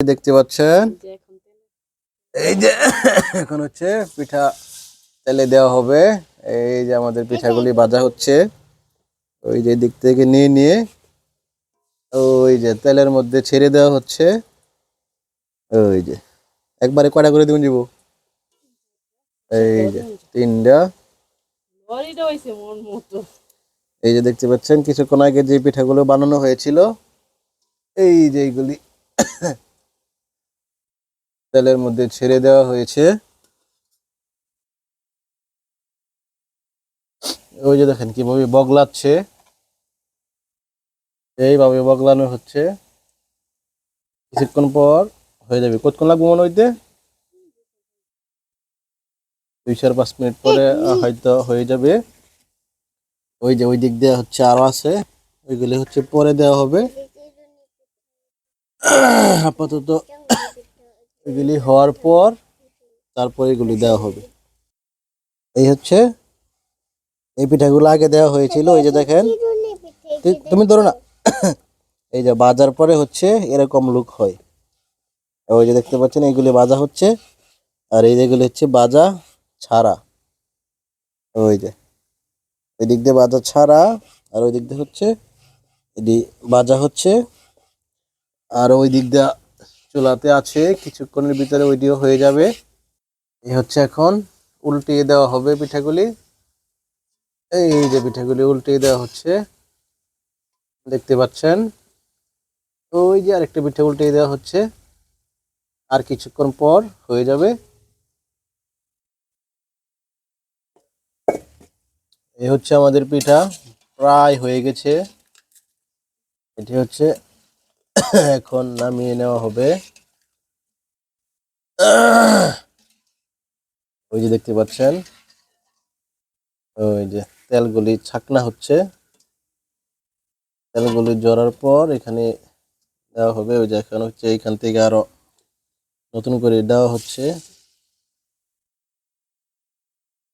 দেখতে পাচ্ছেন? এই যে এখন হচ্ছে পিঠা তেলে দেওয়া হবে। এই যে আমাদের পিঠাগুলি ভাজা হচ্ছে। ওই যে দিক থেকে নিয়ে নিয়ে ওই যে তেলের মধ্যে ছেড়ে দেওয়া হচ্ছে। ওই যে একবারে কটা করে দিবেন যাব এই যে তিনটা। এই যে দেখতে পাচ্ছেন কিছুক্ষণ আগে যে পিঠাগুলো বানানো হয়েছিল এই যে এইগুলি তেলের মধ্যে ছেড়ে দেওয়া হয়েছে। ওই যে দেখেন কীভাবে বগলাচ্ছে। এইভাবে বগলানো হচ্ছে। কিছুক্ষণ পর হয়ে যাবে। কতক্ষণ লাগবে মনে হইতে? দুই চার পাঁচ মিনিট পরে হয়তো হয়ে যাবে। ওই যে ওই দিক দিয়ে হচ্ছে আরও আছে। ওইগুলি হচ্ছে পরে দেওয়া হবে। আপাতত এগুলি হওয়ার পর তারপর এগুলি দেওয়া হবে। এই হচ্ছে, এই পিঠাগুলো আগে দেওয়া হয়েছিল ওই যে দেখেন। তুমি ধরো না। এই যে বাজার পরে হচ্ছে এরকম লুক হয়। ওই যে দেখতে পাচ্ছেন, এইগুলি বাজা হচ্ছে। আর এই যেগুলি হচ্ছে বাজা ছাড়া। ওই যে ওই দিক দিয়ে বাজা ছাড়া, আর ওই দিক দিয়ে হচ্ছে এটি বাজা হচ্ছে। আর ওই দিক দিয়ে চুলাতে আছে, কিছুক্ষণের ভিতরে ওইটিও হয়ে যাবে। এই হচ্ছে এখন উল্টিয়ে দেওয়া হবে পিঠাগুলি। এই যে পিঠাগুলি উল্টিয়ে দেওয়া হচ্ছে, দেখতে পাচ্ছেন। ওই যে আরেকটা পিঠা উল্টিয়ে দেওয়া হচ্ছে, আর কিছুক্ষণ পর হয়ে যাবে। এই হচ্ছে আমাদের পিঠা, প্রায় হয়ে গেছে। এটি হচ্ছে এখন নামিয়ে নেওয়া হবে। ওই যে দেখতে পাচ্ছেন, ওই যে তেলগুলি ছাকনা হচ্ছে। তেলগুলি জড়ার পর এখানে দেওয়া হবে, ওই যে এখন হচ্ছে এইখান থেকে আরও নতুন করে দেওয়া হচ্ছে।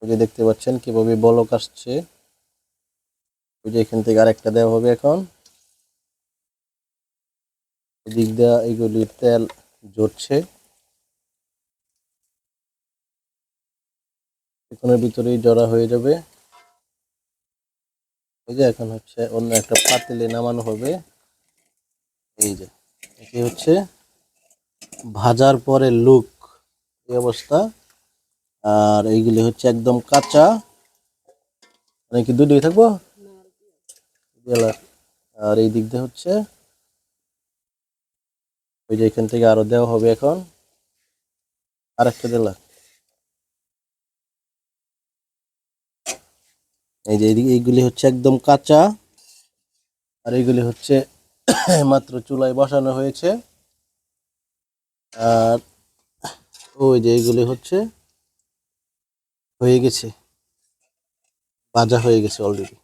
ওই যে দেখতে পাচ্ছেন কীভাবে বলক আসছে। ওই যে এখান থেকে আরেকটা দেওয়া হবে এখন। এদিক দেওয়া এইগুলি তেল জড়ছে এখানের ভিতরেই জড়া হয়ে যাবে। এই যে এখন হচ্ছে অন্য একটা পাতিলে নামানো হবে। এই যে এটি হচ্ছে ভাজার পরে লুক এই অবস্থা। আর এইগুলি হচ্ছে একদম কাঁচা। মানে কি দুটোই থাকব? আর এই দিক দিয়ে হচ্ছে ওই যে এখান থেকে আরও দেওয়া হবে এখন। আর একটা দিলা এই যে এইগুলি হচ্ছে একদম কাঁচা। আর এইগুলি হচ্ছে মাত্র চুলায় বসানো হয়েছে। আর ওই যে এইগুলি হচ্ছে হয়ে গেছে। ভাজা হয়ে গেছে অলরেডি